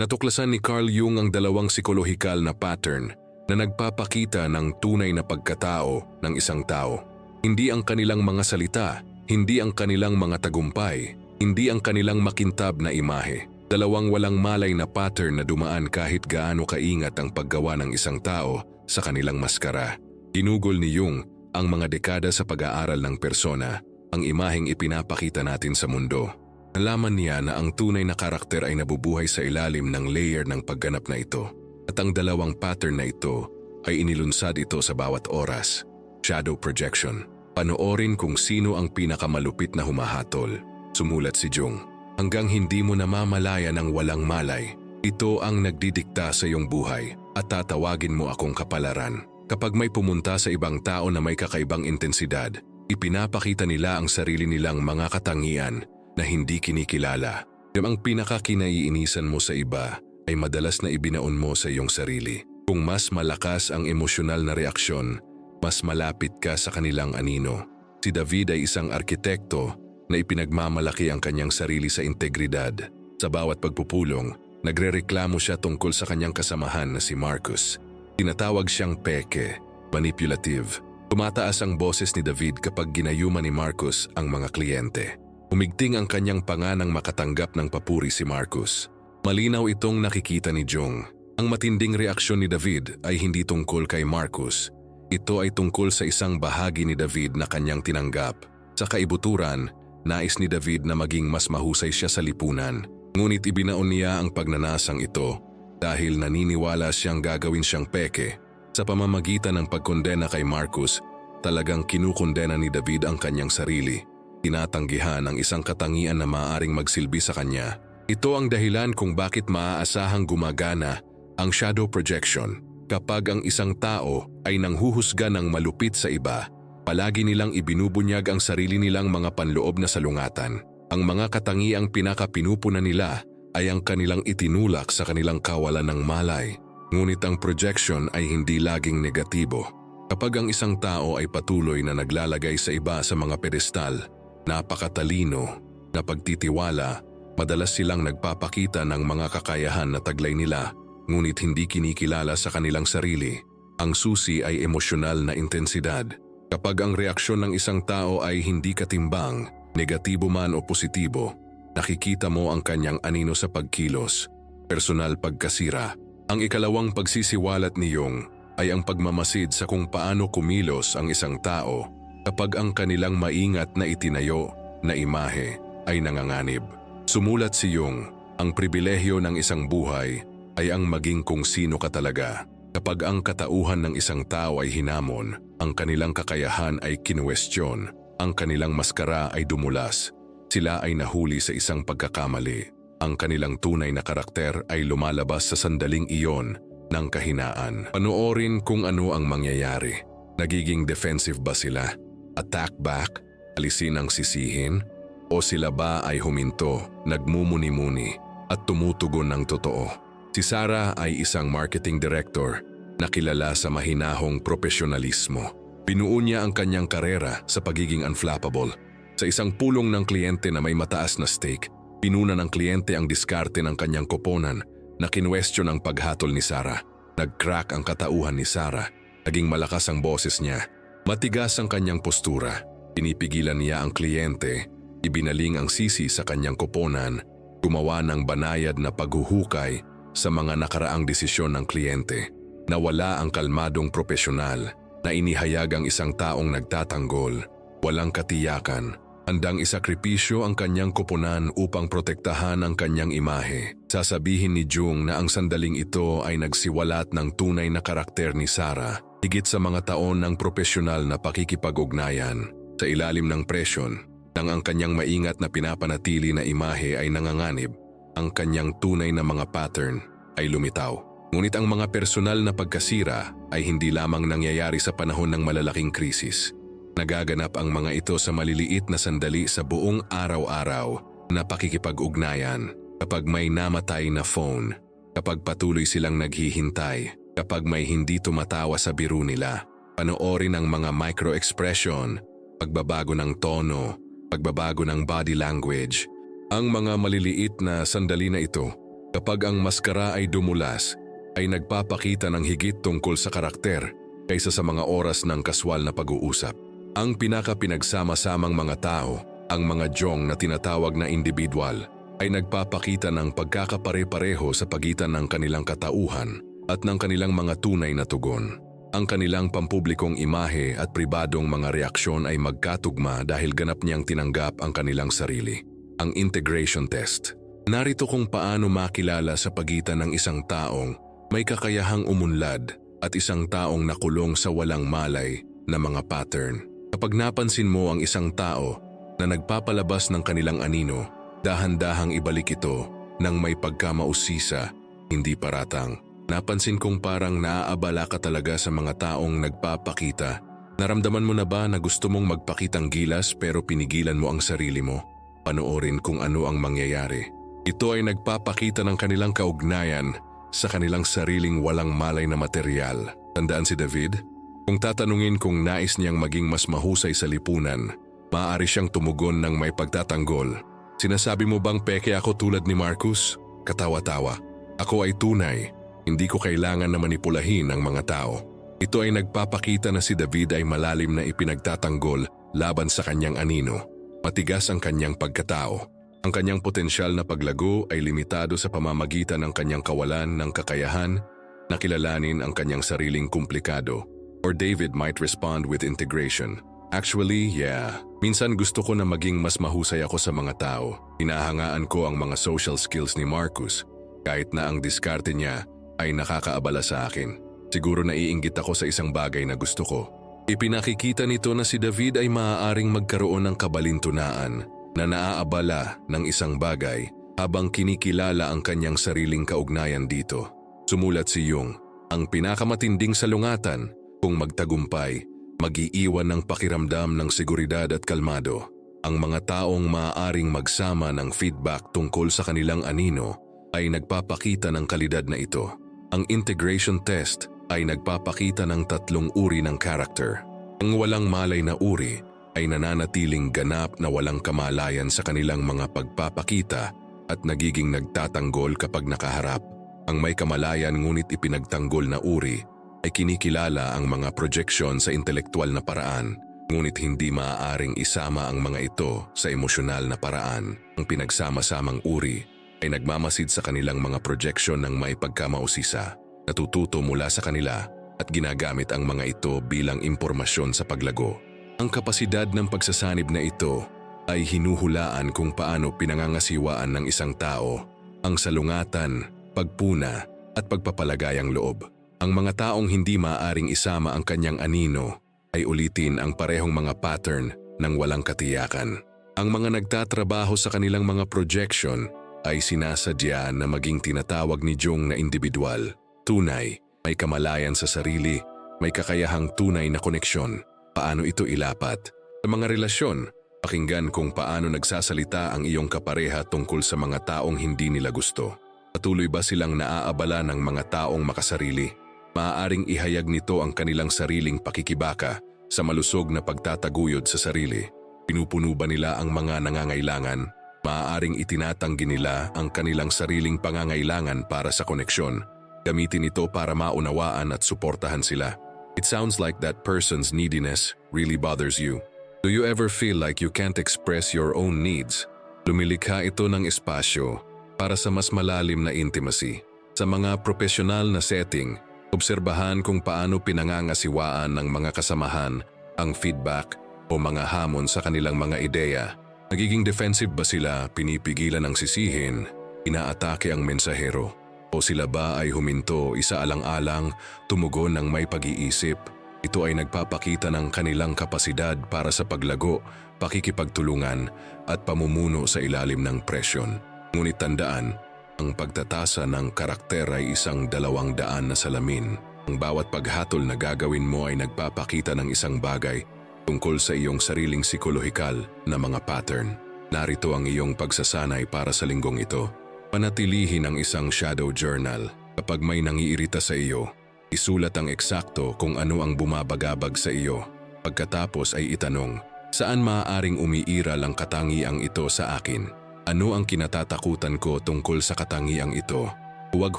Natuklasan ni Carl Jung ang dalawang psikolohikal na pattern na nagpapakita ng tunay na pagkatao ng isang tao. Hindi ang kanilang mga salita, hindi ang kanilang mga tagumpay, hindi ang kanilang makintab na imahe. Dalawang walang malay na pattern na dumaan kahit gaano kaingat ang paggawa ng isang tao sa kanilang maskara. Ginugol ni Jung ang mga dekada sa pag-aaral ng persona, ang imaheng ipinapakita natin sa mundo. Nalaman niya na ang tunay na karakter ay nabubuhay sa ilalim ng layer ng pagganap na ito. At ang dalawang pattern na ito ay inilunsad ito sa bawat oras. Shadow projection. Panoorin kung sino ang pinakamalupit na humahatol. Sumulat si Jung. Hanggang hindi mo namamalaya ng walang malay, ito ang nagdidikta sa iyong buhay at tatawagin mo akong kapalaran. Kapag may pumunta sa ibang tao na may kakaibang intensidad, ipinapakita nila ang sarili nilang mga katangian na hindi kinikilala. Ang pinakakinaiinisan mo sa iba ay madalas na ibinaon mo sa iyong sarili. Kung mas malakas ang emosyonal na reaksyon, mas malapit ka sa kanilang anino. Si David ay isang arkitekto na ipinagmamalaki ang kanyang sarili sa integridad. Sa bawat pagpupulong, nagrereklamo siya tungkol sa kanyang kasamahan na si Marcus. Tinatawag siyang peke, manipulative. Tumataas ang boses ni David kapag ginayuman ni Marcus ang mga kliyente. Umigting ang kanyang panganang makatanggap ng papuri si Marcus. Malinaw itong nakikita ni Jung. Ang matinding reaksyon ni David ay hindi tungkol kay Marcus. Ito ay tungkol sa isang bahagi ni David na kanyang tinanggap. Sa kaibuturan, nais ni David na maging mas mahusay siya sa lipunan. Ngunit ibinaon niya ang pagnanasang ito dahil naniniwala siyang gagawin siyang peke. Sa pamamagitan ng pagkondena kay Marcus, talagang kinukondena ni David ang kanyang sarili. Tinatanggihan ang isang katangian na maaaring magsilbi sa kanya. Ito ang dahilan kung bakit maaasahang gumagana ang shadow projection. Kapag ang isang tao ay nanghuhusga ng malupit sa iba, palagi nilang ibinubunyag ang sarili nilang mga panloob na salungatan. Ang mga katangiang pinakapinupunan nila ay ang kanilang itinulak sa kanilang kawalan ng malay. Ngunit ang projection ay hindi laging negatibo. Kapag ang isang tao ay patuloy na naglalagay sa iba sa mga pedestal, napakatalino, napagtitiwala, madalas silang nagpapakita ng mga kakayahan na taglay nila ngunit hindi kinikilala sa kanilang sarili. Ang susi ay emosyonal na intensidad. Kapag ang reaksyon ng isang tao ay hindi katimbang, negatibo man o positibo, nakikita mo ang kanyang anino sa pagkilos, personal pagkasira. Ang ikalawang pagsisiwalat ni Jung ay ang pagmamasid sa kung paano kumilos ang isang tao kapag ang kanilang maingat na itinayo na imahe ay nanganganib. Sumulat si Jung, ang pribilehyo ng isang buhay ay ang maging kung sino ka talaga. Kapag ang katauhan ng isang tao ay hinamon, ang kanilang kakayahan ay kinuwestiyon, ang kanilang maskara ay dumulas, sila ay nahuli sa isang pagkakamali. Ang kanilang tunay na karakter ay lumalabas sa sandaling iyon ng kahinaan. Panoorin kung ano ang mangyayari. Nagiging defensive ba sila? Attack back? Alisin ang sisihin? O sila ba ay huminto, nagmumuni-muni at tumutugon ng totoo? Si Sarah ay isang marketing director na kilala sa mahinahong profesionalismo. Binuo niya ang kanyang karera sa pagiging unflappable. Sa isang pulong ng kliyente na may mataas na stake, pinuna ng kliyente ang diskarte ng kanyang koponan na kinwestiyon ang paghatol ni Sarah. Nag-crack ang katauhan ni Sarah. Naging malakas ang boses niya. Matigas ang kanyang postura. Pinipigilan niya ang kliyente. Ibinaling ang sisi sa kanyang koponan. Gumawa ng banayad na paghuhukay sa mga nakaraang desisyon ng kliyente. Nawala ang kalmadong propesyonal na inihayag ang isang taong nagtatanggol, walang katiyakan, handang isakripisyo ang kanyang koponan upang protektahan ang kanyang imahe. Sasabihin ni Jung na ang sandaling ito ay nagsiwalat ng tunay na karakter ni Sarah, higit sa mga taon ng propesyonal na pakikipag-ugnayan. Sa ilalim ng presyon, nang ang kanyang maingat na pinapanatili na imahe ay nanganganib, ang kanyang tunay na mga pattern ay lumitaw. Ngunit ang mga personal na pagkasira ay hindi lamang nangyayari sa panahon ng malalaking krisis. Nagaganap ang mga ito sa maliliit na sandali sa buong araw-araw na pakikipag-ugnayan kapag may namatay na phone, kapag patuloy silang naghihintay, kapag may hindi tumatawa sa biro nila. Panoorin ang mga micro-expression, pagbabago ng tono, pagbabago ng body language. Ang mga maliliit na sandali na ito Kapag ang maskara ay dumulas, ay nagpapakita ng higit tungkol sa karakter kaysa sa mga oras ng kaswal na pag-uusap. Ang pinaka-pinagsama-samang mga tao, ang mga jong na tinatawag na individual, ay nagpapakita ng pagkakapare-pareho sa pagitan ng kanilang katauhan at ng kanilang mga tunay na tugon. Ang kanilang pampublikong imahe at pribadong mga reaksyon ay magkatugma dahil ganap niyang tinanggap ang kanilang sarili. Ang integration test. Narito kung paano makilala sa pagitan ng isang taong may kakayahang umunlad at isang taong nakulong sa walang malay na mga pattern. Kapag napansin mo ang isang tao na nagpapalabas ng kanilang anino, dahan-dahang ibalik ito ng may pagkamausisa, hindi paratang. Napansin kong parang naaabala ka talaga sa mga taong nagpapakita. Naramdaman mo na ba na gusto mong magpakitang gilas pero pinigilan mo ang sarili mo? Panoorin kung ano ang mangyayari. Ito ay nagpapakita ng kanilang kaugnayan sa kanilang sariling walang malay na material. Tandaan si David? Kung tatanungin kung nais niyang maging mas mahusay sa lipunan, maaari siyang tumugon ng may pagtatanggol. Sinasabi mo bang peke ako tulad ni Marcus? Katawa-tawa. Ako ay tunay. Hindi ko kailangan na manipulahin ang mga tao. Ito ay nagpapakita na si David ay malalim na ipinagtatanggol laban sa kanyang anino. Matigas ang kanyang pagkatao. Ang kanyang potensyal na paglago ay limitado sa pamamagitan ng kanyang kawalan ng kakayahan na kilalanin ang kanyang sariling komplikado. Or David might respond with integration. Actually, yeah. Minsan gusto ko na maging mas mahusay ako sa mga tao. Hinahangaan ko ang mga social skills ni Marcus. Kahit na ang diskarte niya ay nakakaabala sa akin. Siguro naiinggit ako sa isang bagay na gusto ko. Ipinakikita nito na si David ay maaaring magkaroon ng kabalintunaan na naaabala ng isang bagay habang kinikilala ang kanyang sariling kaugnayan dito. Sumulat si Jung, ang pinakamatinding salungatan kung magtagumpay, mag-iiwan ng pakiramdam ng seguridad at kalmado. Ang mga taong maaaring magsama ng feedback tungkol sa kanilang anino ay nagpapakita ng kalidad na ito. Ang integration test ay nagpapakita ng tatlong uri ng character. Ang walang malay na uri ay nananatiling ganap na walang kamalayan sa kanilang mga pagpapakita at nagiging nagtatanggol kapag nakaharap. Ang may kamalayan ngunit ipinagtanggol na uri ay kinikilala ang mga projection sa intelektual na paraan ngunit hindi maaaring isama ang mga ito sa emosyonal na paraan. Ang pinagsama-samang uri ay nagmamasid sa kanilang mga projection ng may pagkamausisa, natututo mula sa kanila at ginagamit ang mga ito bilang impormasyon sa paglago. Ang kapasidad ng pagsasanib na ito ay hinuhulaan kung paano pinangangasiwaan ng isang tao ang salungatan, pagpuna at pagpapalagayang loob. Ang mga taong hindi maaring isama ang kanyang anino ay ulitin ang parehong mga pattern ng walang katiyakan. Ang mga nagtatrabaho sa kanilang mga projection ay sinasadya na maging tinatawag ni Jung na individual, tunay, may kamalayan sa sarili, may kakayahang tunay na koneksyon. Paano ito ilapat? Sa mga relasyon, pakinggan kung paano nagsasalita ang iyong kapareha tungkol sa mga taong hindi nila gusto. Patuloy ba silang naaabala ng mga taong makasarili? Maaaring ihayag nito ang kanilang sariling pakikibaka sa malusog na pagtataguyod sa sarili. Pinupuno ba nila ang mga nangangailangan? Maaaring itinatanggi nila ang kanilang sariling pangangailangan para sa koneksyon. Gamitin ito para maunawaan at suportahan sila. It sounds like that person's neediness really bothers you. Do you ever feel like you can't express your own needs? Lumilikha ito ng espasyo para sa mas malalim na intimacy. Sa mga profesional na setting, Obserbahan kung paano pinangangasiwaan ng mga kasamahan ang feedback o mga hamon sa kanilang mga ideya. Nagiging defensive ba sila, pinipigilan ang sisihin, inaatake ang mensahero? O sila ba ay huminto, isaalang-alang, tumugon ng may pag-iisip? Ito ay nagpapakita ng kanilang kapasidad para sa paglago, pakikipagtulungan at pamumuno sa ilalim ng presyon. Ngunit tandaan, ang pagtatasa ng karakter ay isang dalawang daan na salamin. Ang bawat paghatol na gagawin mo ay nagpapakita ng isang bagay tungkol sa iyong sariling psikolohikal na mga pattern. Narito ang iyong pagsasanay para sa linggong ito. Panatilihin ang isang shadow journal. Kapag may nangiirita sa iyo, isulat ang eksakto kung ano ang bumabagabag sa iyo. Pagkatapos ay itanong, saan maaaring umiiral ang katangiang ito sa akin? Ano ang kinatatakutan ko tungkol sa katangiang ito? Huwag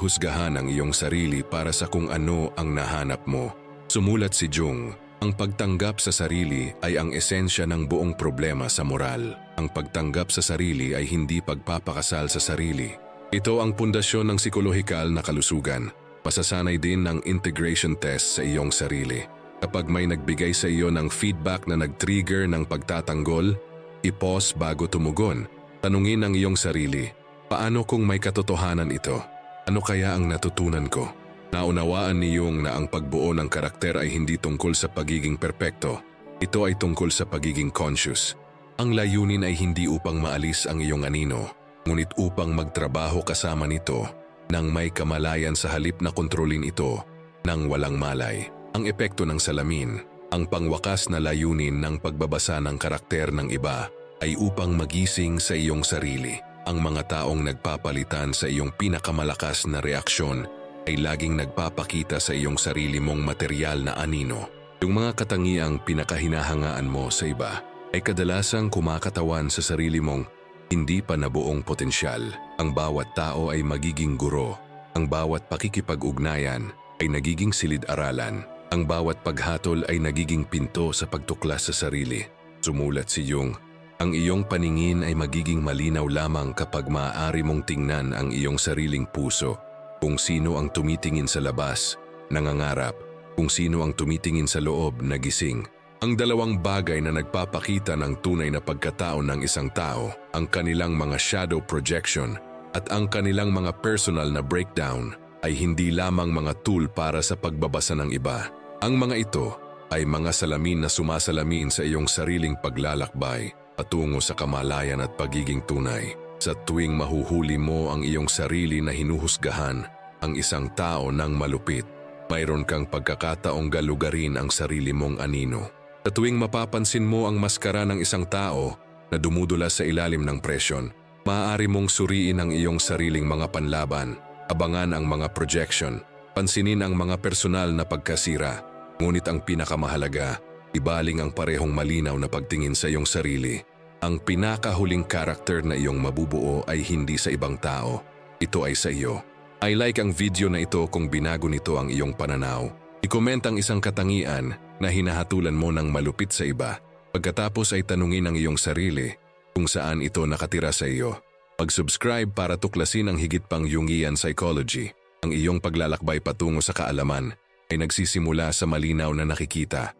husgahan ang iyong sarili para sa kung ano ang nahanap mo. Sumulat si Jung, ang pagtanggap sa sarili ay ang esensya ng buong problema sa moral. Ang pagtanggap sa sarili ay hindi pagpapakasal sa sarili. Ito ang pundasyon ng psikolohikal na kalusugan. Pasasanay din ng integration test sa iyong sarili. Kapag may nagbigay sa iyo ng feedback na nag-trigger ng pagtatanggol, i-pause bago tumugon. Tanungin ang iyong sarili, paano kung may katotohanan ito? Ano kaya ang natutunan ko? Naunawaan ni Jung na ang pagbuo ng karakter ay hindi tungkol sa pagiging perpekto. Ito ay tungkol sa pagiging conscious. Ang layunin ay hindi upang maalis ang iyong anino, ngunit upang magtrabaho kasama nito nang may kamalayan sa halip na kontrolin ito nang walang malay. Ang epekto ng salamin, ang pangwakas na layunin ng pagbabasa ng karakter ng iba ay upang magising sa iyong sarili. Ang mga taong nagpapalitan sa iyong pinakamalakas na reaksyon ay laging nagpapakita sa iyong sarili mong material na anino. Yung mga katangiang pinakahinahangaan mo sa iba ay kadalasang kumakatawan sa sarili mong hindi pa nabuong potensyal. Ang bawat tao ay magiging guro. Ang bawat pakikipag-ugnayan ay nagiging silid-aralan. Ang bawat paghatol ay nagiging pinto sa pagtuklas sa sarili. Sumulat si Jung, ang iyong paningin ay magiging malinaw lamang kapag maaari mong tingnan ang iyong sariling puso kung sino ang tumitingin sa labas, nangangarap, kung sino ang tumitingin sa loob, nagising. Ang dalawang bagay na nagpapakita ng tunay na pagkatao ng isang tao, ang kanilang mga shadow projection at ang kanilang mga personal na breakdown ay hindi lamang mga tool para sa pagbabasa ng iba. Ang mga ito ay mga salamin na sumasalamin sa iyong sariling paglalakbay patungo sa kamalayan at pagiging tunay. Sa tuwing mahuhuli mo ang iyong sarili na hinuhusgahan ang isang tao ng malupit, mayroon kang pagkakataong galugarin ang sarili mong anino. Sa tuwing mapapansin mo ang maskara ng isang tao na dumudula sa ilalim ng presyon, maaari mong suriin ang iyong sariling mga panlaban, abangan ang mga projection, pansinin ang mga personal na pagkasira, ngunit ang pinakamahalaga, ibaling ang parehong malinaw na pagtingin sa iyong sarili. Ang pinakahuling karakter na iyong mabubuo ay hindi sa ibang tao. Ito ay sa iyo. I like ang video na ito kung binago nito ang iyong pananaw. I-comment ang isang katangian na hinahatulan mo ng malupit sa iba. Pagkatapos ay tanungin ang iyong sarili kung saan ito nakatira sa iyo. Pag-subscribe para tuklasin ang higit pang Jungian psychology. Ang iyong paglalakbay patungo sa kaalaman ay nagsisimula sa malinaw na nakikita